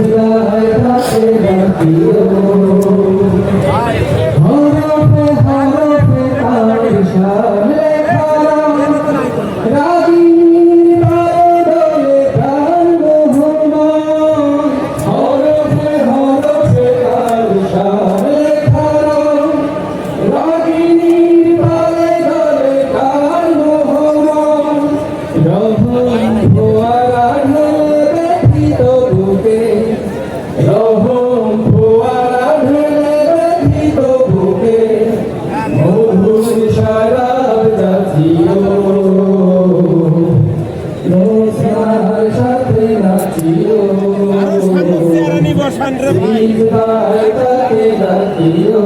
Yo, yo, yo, yo, তোমার সাথে নাচিও তাকে ডাকিও